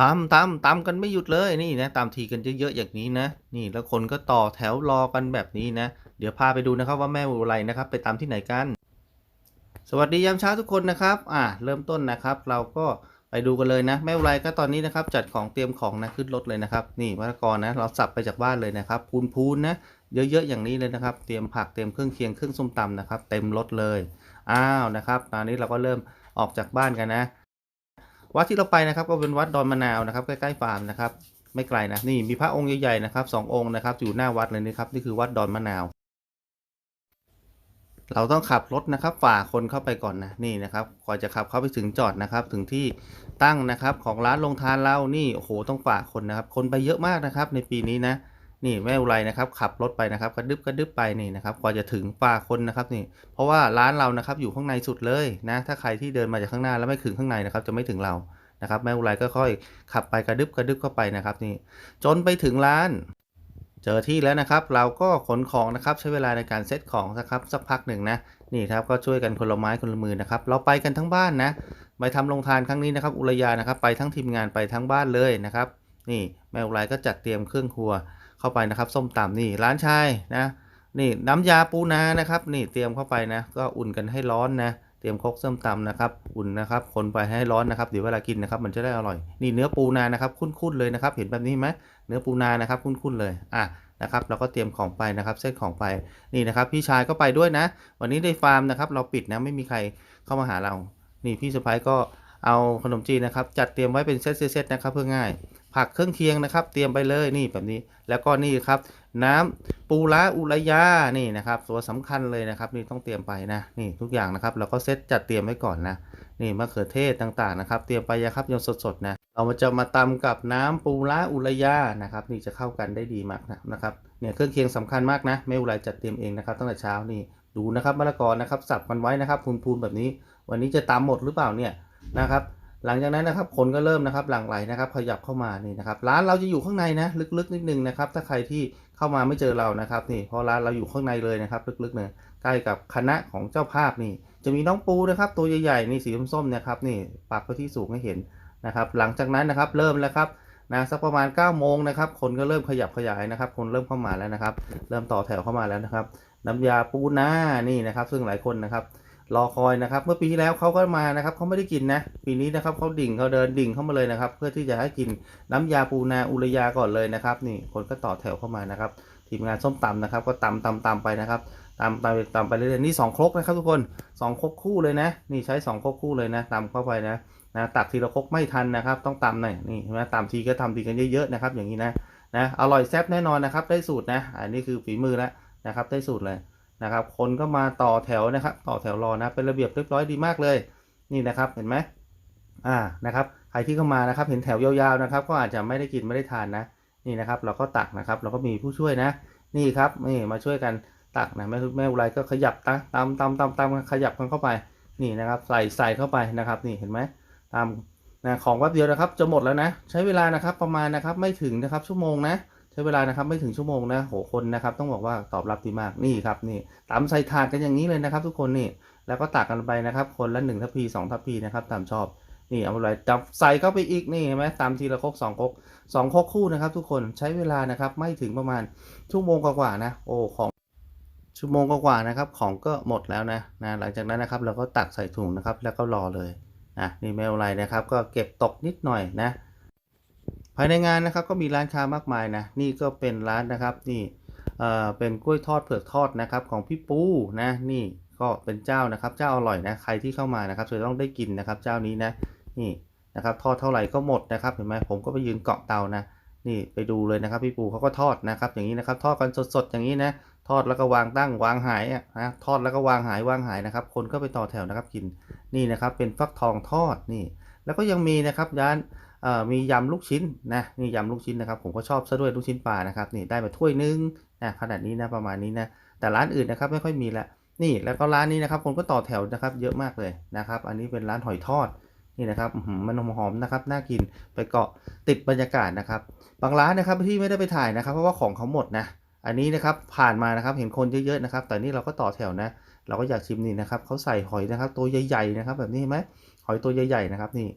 ตามตามตามกันไม่หยุดเลยนี่นะตามทีกันเยอะๆอย่างนี้นะ นี่แล้วคนก็ต่อแถวรอกันแบบนี้นะ เดี๋ยวพาไปดูนะครับว่าแม่อุไรนะครับ ไปตามที่ไหนกัน สวัสดียามเช้าทุกคนนะครับ อ่าเริ่มต้นนะครับ เราก็ไปดูกันเลยนะแม่อุไรก็ตอนนี้นะครับ จัดของเตรียมของนะขึ้นรถเลยนะครับ นี่มะละกอนะ เราสับไปจากบ้านเลยนะครับพูนๆนะเยอะๆอย่างนี้เลยนะครับ เตรียมผักเตรียมเครื่องเคียงเครื่องส้มตำนะครับ เต็มรถเลยอ้าวนะครับ ตอนนี้เราก็เริ่มออกจากบ้านกันนะ วัดที่เราไปนะครับก็เป็นวัดดอนมะนาวนะครับใกล้ๆฟาร์มนะครับไม่ไกลนะนี่มีพระองค์ใหญ่ๆนะครับสององค์นะครับอยู่หน้าวัดเลยนะครับนี่คือวัดดอนมะนาว เราต้องขับรถนะครับฝ่าคนเข้าไปก่อนนะนี่นะครับก่อนจะขับเข้าไปถึงจอดนะครับ ถึงที่ตั้งนะครับของร้านลงทานเรานี่โอ้โหต้องฝ่าคนนะครับ คนไปเยอะมากนะครับในปีนี้นะ นี่แม่อุไรนะครับขับรถไปนะครับกระดึบกระดึบไปนี่นะครับกว่าจะถึงฝ่าคนนะครับนี่ เพราะว่าร้านเรานะครับอยู่ข้างในสุดเลยนะถ้าใครที่เดินมาจากข้างหน้าแล้วไม่ถึงข้างในนะครับจะไม่ถึงเรานะครับแม่อุไรก็ค่อยขับไปกระดึบกระดึบเข้าไปนะครับนี่จนไปถึงร้าน เจอที่แล้วนะครับ เราก็ขนของนะครับใช้เวลาในการเซตของนะครับสักพักหนึ่งนะนี่ครับก็ช่วยกันคนละไม้คนละมือนะครับเราไปกันทั้งบ้านนะไปทำโรงทานครั้งนี้นะครับ อุรยานะครับ ไปทั้งทีมงานไปทั้งบ้านเลยนะครับ นี่แม่อุไรก็จัดเตรียมเครื่องครัว เข้าไปนะครับส้มตำนี่ร้านชายนะนี่น้ำยาปูนานะครับ นี่เตรียมเข้าไปนะ ก็อุ่นกันให้ร้อนนะเตรียมครกส้มตำนะครับ อุ่นนะครับ คนไปให้ร้อนนะครับเดี๋ยวเวลากินนะครับ มันจะได้อร่อย นี่เนื้อปูนานะครับคุ้นๆเลยนะครับ เห็นแบบนี้ไหมเนื้อปูนานะครับคุ้นๆเลยอะนะครับเราก็เตรียมของไปนะครับเส้นของไปนี่นะครับ พี่ชายก็ไปด้วยนะ วันนี้ในฟาร์มนะครับ เราปิดนะไม่มีใครเข้ามาหาเรา นี่พี่สะพ้ายก็เอาขนมจีนนะครับ จัดเตรียมไว้เป็นเซตๆนะครับเพื่อง่าย ผักเครื่องเคียงนะครับ เตรียมไปเลยนี่แบบนี้ แล้วก็นี่ครับ น้ำปูร้าอุไรยานี่นะครับ ตัวสำคัญเลยนะครับ นี่ต้องเตรียมไปนะนี่ทุกอย่างนะครับเราก็เซตจัดเตรียมไว้ก่อนนะนี่มะเขือเทศต่างๆนะครับ เตรียมไปนะครับยังสดๆนะเรามาจะมาตำกับน้ำปูร้าอุไรยานะครับ นี่จะเข้ากันได้ดีมากนะนะครับเนี่ยเครื่องเคียงสำคัญมากนะแม่อุไรจัดเตรียมเองนะครับตั้งแต่เช้านี่ดูนะครับมะละกอนะครับสับมันไว้นะครับพูนๆแบบนี้ วันนี้จะตำหมดหรือเปล่าเนี่ยนะครับ หลังจากนั้นนะครับคนก็เริ่มนะครับหลั่งไหลนะครับขยับเข้ามานี่นะครับร้านเราจะอยู่ข้างในนะลึกๆนิดนึงนะครับถ้าใครที่เข้ามาไม่เจอเรานะครับนี่เพราะร้านเราอยู่ข้างในเลยนะครับลึกๆเนี่ยใกล้กับคณะของเจ้าภาพนี่ จะมีน้องปูนะครับตัวใหญ่ๆนี่สีส้มๆเนะครับนี่ปักไปที่สูงให้เห็นนะครับหลังจากนั้นนะครับเริ่มแล้วครับนะสักประมาณ9ก้าโมงนะครับคนก็เริ่มขยับขยายนะครับ คนเริ่มเข้ามาแล้วนะครับ เริ่มต่อแถวเข้ามาแล้วนะครับ น้ำยาปูนานี่นะครับ ซึ่งหลายคนนะครับ รอคอยนะครับ เมื่อปีที่แล้วเขาก็มานะครับเขาไม่ได้กินนะ ปีนี้นะครับเขาดิ่งเขาเดินดิ่งเข้ามาเลยนะครับ เพื่อที่จะให้กินน้ำยาปูนาอุรยาก่อนเลยนะครับ นี่คนก็ต่อแถวเข้ามานะครับ ทีมงานส้มตำนะครับ ก็ตำตำตำไปนะครับตำตำตำไปเรื่อยๆนี่สองครกนะครับทุกคนสองครกคู่เลยนะ นี่ใช้สองครกคู่เลยนะตำเข้าไปนะนะตักทีละครกไม่ทันนะครับ ต้องตำหน่อยนี่เห็นไหมตำทีก็ทำทีกันเยอะๆนะครับ อย่างนี้นะนะอร่อยแซ่บแน่นอนนะครับ ได้สูตรนะ อันนี้คือฝีมือแล้วนะครับ ได้สูตรเลย นะครับ คนก็มาต่อแถวนะครับ ต่อแถวรอนะ เป็นระเบียบเรียบร้อยดีมากเลย นี่นะครับเห็นไหมอ่านะครับ ใครที่เข้ามานะครับ เห็นแถวยาวๆนะครับ ก็อาจจะไม่ได้กินไม่ได้ทานนะ นี่นะครับ เราก็ตักนะครับ เราก็มีผู้ช่วยนะ นี่ครับนี่มาช่วยกันตักนะแม่แม่อุไรก็ขยับตะตามตามตามตามขยับกันเข้าไปนี่นะครับใส่ใส่เข้าไปนะครับ นี่เห็นไหมตามนะของแป๊บเดียวนะครับ จะหมดแล้วนะ ใช้เวลานะครับประมาณนะครับไม่ถึงนะครับชั่วโมงนะ ช้เวลานะครับไม่ถึงชั่วโมงนะโหคนนะครับ ต้องบอกว่าตอบรับดีมากนี่ครับนี่ตำใส่ถาดกันอย่างนี้เลยนะครับ ทุกคนนี่แล้วก็ตักกันไปนะครับ คนละหนึ่งทัพพีสองทัพพีนะครับตามชอบนี่เอาอะไรจับใส่เข้าไปอีกนี่เห็นไหมตามทีละคกสองคกสองคกคู่นะครับ ทุกคนใช้เวลานะครับไม่ถึงประมาณชั่วโมงกว่าๆนะโอ้ของชั่วโมงกว่าๆนะครับ ของก็หมดแล้วนะนะหลังจากนั้นนะครับเราก็ตักใส่ถุงนะครับ แล้วก็รอเลยนะนี่ไม่เป็นไรนะครับ ก็เก็บตกนิดหน่อยนะ ภายในงานนะครับก็มีร้านค้ามากมายนะนี่ก็เป็นร้านนะครับนี่เอ่อเป็นกล้วยทอดเผือกทอดนะครับของพี่ปูนะนี่ก็เป็นเจ้านะครับเจ้าอร่อยนะใครที่เข้ามานะครับจะต้องได้กินนะครับเจ้านี้นะนี่นะครับทอดเท่าไหร่ก็หมดนะครับเห็นไหมผมก็ไปยืนเกาะเตานะนี่ไปดูเลยนะครับพี่ปูเขาก็ทอดนะครับอย่างนี้นะครับทอดกันสดๆอย่างนี้นะทอดแล้วก็วางตั้งวางหายอะนะทอดแล้วก็วางหายวางหายนะครับ คนก็ไปต่อแถวนะครับกินนี่นะครับเป็นฟักทองทอดนี่ แล้วก็ยังมีนะครับร้าน มียำลูกชิ้นนะนี่ยำลูกชิ้นนะครับ ผมก็ชอบซะด้วยลูกชิ้นปลานะครับนี่ได้มาถ้วยนึงนะขนาดนี้นะประมาณนี้นะแต่ร้านอื่นนะครับไม่ค่อยมีละนี่แล้วก็ร้านนี้นะครับคนก็ต่อแถวนะครับเยอะมากเลยนะครับ อันนี้เป็นร้านหอยทอดนี่นะครับมันหอมๆนะครับน่ากินไปเกาะติดบรรยากาศนะครับ บางร้านนะครับที่ไม่ได้ไปถ่ายนะครับ เพราะว่าของเขาหมดนะ อันนี้นะครับผ่านมานะครับเห็นคนเยอะๆนะครับ แต่นี่เราก็ต่อแถวนะ เราก็อยากชิมนี่นะครับเขาใส่หอยนะครับ ตัวใหญ่ๆนะครับ แบบนี้เห็นไหมหอยตัวใหญ่ๆนะครับนี่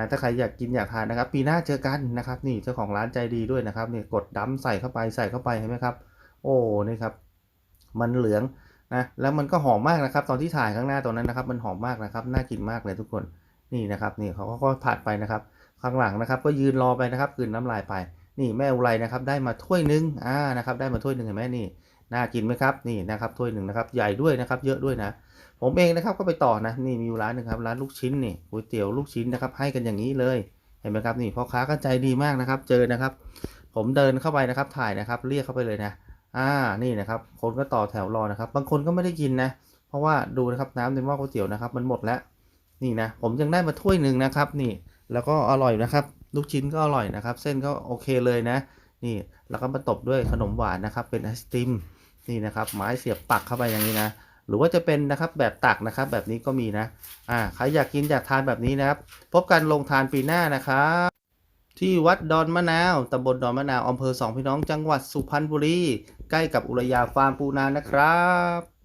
นะถ้าใครอยากกินอยากทานนะครับ ปีหน้าเจอกันนะครับ นี่เจ้าของร้านใจดีด้วยนะครับนี่กดดัมใส่เข้าไปใส่เข้าไปเห็นไหมครับ โอ้นี่ครับ มันเหลืองนะแล้วมันก็หอมมากนะครับ ตอนที่ถ่ายข้างหน้าตรงนั้นนะครับ มันหอมมากนะครับน่ากินมากเลยทุกคนนี่นะครับนี่เขาก็ผัดไปนะครับข้างหลังนะครับ ก็ยืนรอไปนะครับกลืนน้ำลายไป นี่แม่อุไรนะครับ ได้มาถ้วยหนึงอ่านะครับ ได้มาถ้วยหนึ่งเห็นไหมนี่ น่ากินไหมครับนี่นะครับถ้วยหนึ่งนะครับใหญ่ด้วยนะครับ เยอะด้วยนะ ผมเองนะครับก็ไปต่อนะนี่มีร้านหนึงครับร้านลูกชิ้นนี่ก๋วยเตี๋ยวลูกชิ้นนะครับ ให้กันอย่างนี้เลยเห็นไหมครับนี่พ่อค้าก็ใจดีมากนะครับ เจอนะครับ ผมเดินเข้าไปนะครับ ถ่ายนะครับ เรียกเข้าไปเลยนะอ่านี่นะครับ คนก็ต่อแถวรอนะครับ บางคนก็ไม่ได้กินนะ เพราะว่าดูนะครับน้ำในหม้อก๋วยเตี๋ยวนะครับ มันหมดแล้วนี่นะผมยังได้มาถ้วยหนึ่งนะครับ นี่แล้วก็อร่อยนะครับ ลูกชิ้นก็อร่อยนะครับ เส้นก็โอเคเลยนะ นี่แล้วก็มาตบด้วยขนมหวานนะครับ เป็นไอศติม นี่นะครับไม้เสียบปักเข้าไปอย่างนี้นะ หรือว่าจะเป็นนะครับแบบตักนะครับแบบนี้ก็มีนะอ่าใครอยากกินอยากทานแบบนี้นะครับ พบกันลงทานปีหน้านะครับที่วัดดอนมะนาวตำบลดอนมะนาวอำเภอสองพี่น้องจังหวัดสุพรรณบุรี ใกล้กับอุรยาฟาร์มปูนานะครับ